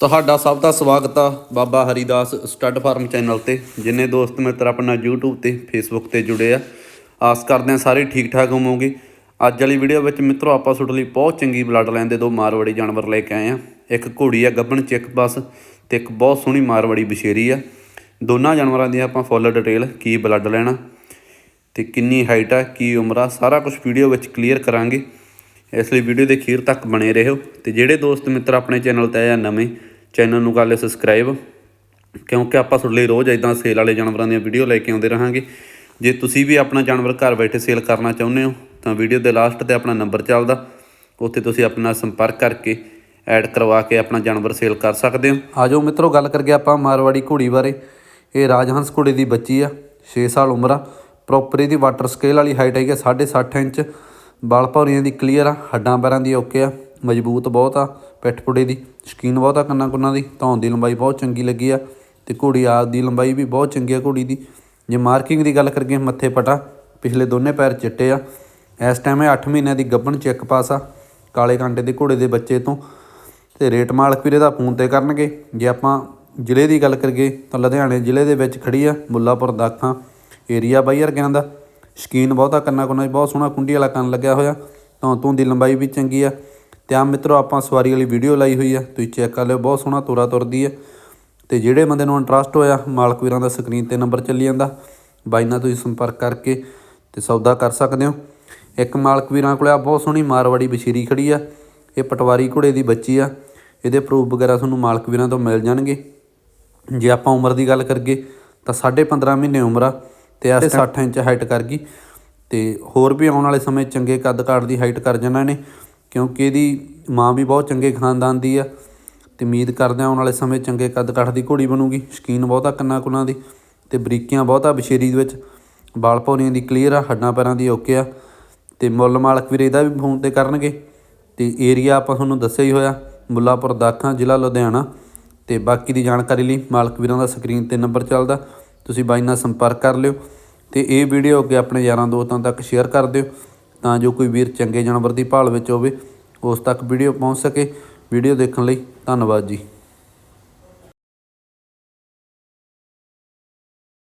ਤੁਹਾਡਾ ਸਭ ਦਾ ਸਵਾਗਤ ਆ Baba Haridas stud farm channel ਤੇ, ਜਿੰਨੇ ਦੋਸਤ ਮਿੱਤਰ ਆਪਣਾ YouTube ਤੇ, Facebook ਤੇ ਜੁੜੇ ਆ। ਆਸ ਕਰਦੇ ਆ ਸਾਰੇ ਠੀਕ ਠਾਕ ਹੋਵੋਗੇ। ਅੱਜ ਵਾਲੀ ਵੀਡੀਓ ਵਿੱਚ ਮਿੱਤਰੋ, ਆਪਾਂ ਤੁਹਾਡੇ ਲਈ ਬਹੁਤ ਚੰਗੀ ਬਲੱਡ ਲਾਈਨ ਦੇ ਦੋ ਮਾਰਵਾੜੀ ਜਾਨਵਰ ਲੈ ਕੇ ਆਏ ਆ ਇੱਕ ਘੋੜੀ ਆ ਗੱਬਣ ਚੈੱਕ ਬਸ, ਤੇ ਇੱਕ ਬਹੁਤ ਸੋਹਣੀ ਮਾਰਵਾੜੀ ਬਸ਼ੇਰੀ ਆ। ਦੋਨਾਂ ਜਾਨਵਰਾਂ ਦੀ ਆਪਾਂ ਫੁੱਲ ਡਿਟੇਲ ਕੀ ਬਲੱਡ ਲੈਣਾ, ਤੇ ਕਿੰਨੀ ਹਾਈਟ ਆ, ਕੀ ਉਮਰ ਆ, ਸਾਰਾ ਕੁਝ ਵੀਡੀਓ ਵਿੱਚ ਕਲੀਅਰ ਕਰਾਂਗੇ। ਇਸ ਲਈ ਵੀਡੀਓ ਦੇ ਅਖੀਰ ਤੱਕ ਬਣੇ ਰਹੋ ਤੇ ਜਿਹੜੇ ਦੋਸਤ ਮਿੱਤਰ ਆਪਣੇ ਚੈਨਲ ਤੇ ਆ ਨਵੇਂ, ਚੈਨਲ ਨੂੰ ਕਰ ਲਿਓ ਸਬਸਕ੍ਰਾਈਬ ਕਿਉਂਕਿ ਆਪਾਂ ਤੁਹਾਡੇ ਲਈ ਰੋਜ਼ ਇਦਾਂ ਸੇਲ ਵਾਲੇ ਜਾਨਵਰਾਂ ਦੀਆਂ ਵੀਡੀਓ ਲੈ ਕੇ ਆਉਂਦੇ ਰਹਾਂਗੇ। ਜੇ ਤੁਸੀਂ ਵੀ ਆਪਣਾ ਜਾਨਵਰ ਘਰ ਬੈਠੇ ਸੇਲ ਕਰਨਾ ਚਾਹੁੰਦੇ ਹੋ, ਤਾਂ ਵੀਡੀਓ ਦੇ ਲਾਸਟ ਤੇ ਆਪਣਾ ਨੰਬਰ ਚੱਲਦਾ। ਉੱਥੇ ਤੁਸੀਂ ਆਪਣਾ ਸੰਪਰਕ ਕਰਕੇ ਐਡ ਕਰਵਾ ਕੇ ਆਪਣਾ ਜਾਨਵਰ ਸੇਲ ਕਰ ਸਕਦੇ ਹੋ। ਆਜੋ ਮਿੱਤਰੋ, ਗੱਲ ਕਰਕੇ ਆਪਾਂ ਮਾਰਵਾੜੀ ਘੋੜੀ ਬਾਰੇ। ਇਹ ਰਾਜਹੰਸ ਘੋੜੇ ਦੀ ਬੱਚੀ ਆ 6 ਸਾਲ ਉਮਰ ਆ। ਪ੍ਰੋਪਰ ਇਹਦੀ ਵਾਟਰ ਸਕੇਲ ਵਾਲੀ ਹਾਈਟ ਹੈਗੀ 60.5 ਇੰਚ। ਬਾਲ ਭੌਰੀਆਂ ਦੀ ਕਲੀਅਰ ਆ, ਹੱਡਾਂ ਪੈਰਾਂ ਦੀ ਓਕੇ ਆ, ਮਜ਼ਬੂਤ ਬਹੁਤ ਆ, ਪਿੱਠ ਪੁੜੇ ਦੀ, ਸ਼ਕੀਨ ਬਹੁਤ ਆ ਕੰਨਾਂ ਕੁੰਨਾਂ ਦੀ, ਧੌਣ ਦੀ ਲੰਬਾਈ ਬਹੁਤ ਚੰਗੀ ਲੱਗੀ ਆ ਤੇ ਘੋੜੀ ਆਪ ਦੀ ਲੰਬਾਈ ਵੀ ਬਹੁਤ ਚੰਗੀ ਆ ਘੋੜੀ ਦੀ। ਜੇ ਮਾਰਕਿੰਗ ਦੀ ਗੱਲ ਕਰੀਏ ਮੱਥੇ ਪਟਾ, ਪਿਛਲੇ ਦੋਨੇ ਪੈਰ ਚਿੱਟੇ ਆ, ਇਸ ਟਾਈਮ ਇਹ 8 ਮਹੀਨਿਆਂ ਦੀ ਗੱਭਣ ਚੈੱਕ ਪਾਸ ਆ, ਕਾਲੇ ਕਾਂਟੇ ਦੇ ਘੋੜੇ ਦੇ ਬੱਚੇ ਤੋਂ। ਤੇ ਰੇਟ ਮਾਲਕ ਵੀਰੇ ਦਾ ਫੋਨ ਤੇ ਕਰਨਗੇ, ਜੇ ਆਪਾਂ ਜ਼ਿਲ੍ਹੇ ਦੀ ਗੱਲ ਕਰੀਏ ਤਾਂ ਲੁਧਿਆਣੇ ਜ਼ਿਲ੍ਹੇ ਦੇ ਵਿੱਚ ਖੜੀ ਆ, ਮੁੱਲਾਪੁਰ ਦਾਖਾਂ, ਏਰੀਆ ਬਾਈ ਵਰਗਿਆਂ ਦਾ। ਸ਼ਕੀਨ ਬਹੁਤਾ ਕੰਨਾ ਕੁੰਨਾ 'ਚ, ਬਹੁਤ ਸੋਹਣਾ ਕੁੰਡੀ ਵਾਲਾ ਕੰਨ ਲੱਗਿਆ ਹੋਇਆ। ਤਾਂ ਤੋਂ ਦੀ ਲੰਬਾਈ ਵੀ ਚੰਗੀ ਆ। ਤੇ ਆ ਮਿੱਤਰੋ, ਆਪਾਂ ਸਵਾਰੀ ਵਾਲੀ ਵੀਡੀਓ ਲਾਈ ਹੋਈ ਆ। ਤੁਸੀਂ ਚੈੱਕ ਕਰ ਲਿਓ, ਬਹੁਤ ਸੋਹਣਾ ਤੋਰਾ ਤੁਰਦੀ ਆ। ਤੇ ਜਿਹੜੇ ਬੰਦੇ ਨੂੰ ਇੰਟਰਸਟ ਹੋਇਆ, ਮਾਲਕ ਵੀਰਾਂ ਦਾ ਸਕਰੀਨ ਤੇ ਨੰਬਰ ਚੱਲੀ ਜਾਂਦਾ। ਬਾਈ ਨਾਲ ਤੁਸੀਂ ਸੰਪਰਕ ਕਰਕੇ ਤੇ ਸੌਦਾ ਕਰ ਸਕਦੇ ਹੋ। ਇੱਕ ਮਾਲਕ ਵੀਰਾਂ ਕੋਲ ਆ ਬਹੁਤ ਸੋਹਣੀ ਮਾਰਵਾੜੀ ਬਸ਼ੀਰੀ ਖੜੀ ਆ। ਇਹ ਪਟਵਾਰੀ ਘੋੜੇ ਦੀ ਬੱਚੀ ਆ। ਇਹਦੇ ਪ੍ਰੂਫ ਵਗੈਰਾ ਤੁਹਾਨੂੰ ਮਾਲਕ ਵੀਰਾਂ ਤੋਂ ਮਿਲ ਜਾਣਗੇ। ਜੇ ਆਪਾਂ ਉਮਰ ਦੀ ਗੱਲ ਕਰੀਏ, ਤਾਂ 15.5 ਮਹੀਨੇ ਉਮਰ ਆ। ਤੇ ਐਸੇ 60 ਇੰਚ ਹਾਈਟ ਕਰ ਗਈ। ਤੇ ਹੋਰ ਵੀ ਆਉਣ ਵਾਲੇ ਸਮੇਂ ਚੰਗੇ ਕੱਦ ਕਾਠ ਦੀ ਹਾਈਟ ਕਰ ਜਾਣਾ ਨੇ ਕਿਉਂਕਿ ਇਹਦੀ ਮਾਂ ਵੀ ਬਹੁਤ ਚੰਗੇ ਖਾਨਦਾਨ ਦੀ ਆ। ਤੇ ਉਮੀਦ ਕਰਦੇ ਆਉਣ ਵਾਲੇ ਸਮੇਂ ਚੰਗੇ ਕੱਦ ਕਾਠ ਦੀ ਘੋੜੀ ਬਣੂਗੀ। ਸ਼ਕੀਨ ਬਹੁਤਾ ਕੰਨਾ ਕੁੰਨਾ ਦੀ ਤੇ ਬਰੀਕੀਆਂ ਬਹੁਤਾ ਬਸ਼ੇਰੀ ਦੇ ਵਿੱਚ। ਬਾਲ ਭੌਰੀਆਂ ਦੀ ਕਲੀਅਰ ਆ ਹੱਡਾਂ ਪੈਰਾਂ ਦੀ ਓਕੇ ਆ। ਤੇ ਮੁੱਲ ਮਾਲਕ ਵੀਰੇ ਇਹਦਾ ਵੀ ਫੋਨ ਤੇ ਕਰਨਗੇ। ਤੇ ਏਰੀਆ ਆਪਾਂ ਤੁਹਾਨੂੰ ਦੱਸਿਆ ਹੀ ਹੋਇਆ ਮੁੱਲਾਪੁਰ ਦਾਖਾਂ ਜ਼ਿਲ੍ਹਾ ਲੁਧਿਆਣਾ। ਤੇ ਬਾਕੀ ਦੀ ਜਾਣਕਾਰੀ ਲਈ ਮਾਲਕ ਵੀਰਾਂ ਦਾ ਸਕਰੀਨ ਤੇ ਨੰਬਰ ਚੱਲਦਾ। ਤੁਸੀਂ ਬਾਈ ਨਾਲ ਸੰਪਰਕ ਕਰ ਲਿਓ ਤੇ ਇਹ ਵੀਡੀਓ ਅੱਗੇ ਆਪਣੇ ਯਾਰਾਂ ਦੋਸਤਾਂ ਤੱਕ ਸ਼ੇਅਰ ਕਰ ਦਿਓ ਤਾਂ ਜੋ ਕੋਈ ਵੀਰ ਚੰਗੇ ਜਾਨਵਰ ਦੀ ਭਾਲ ਵਿੱਚ ਹੋਵੇ, ਉਸ ਤੱਕ ਵੀਡੀਓ ਪਹੁੰਚ ਸਕੇ। ਵੀਡੀਓ ਦੇਖਣ ਲਈ ਧੰਨਵਾਦ ਜੀ।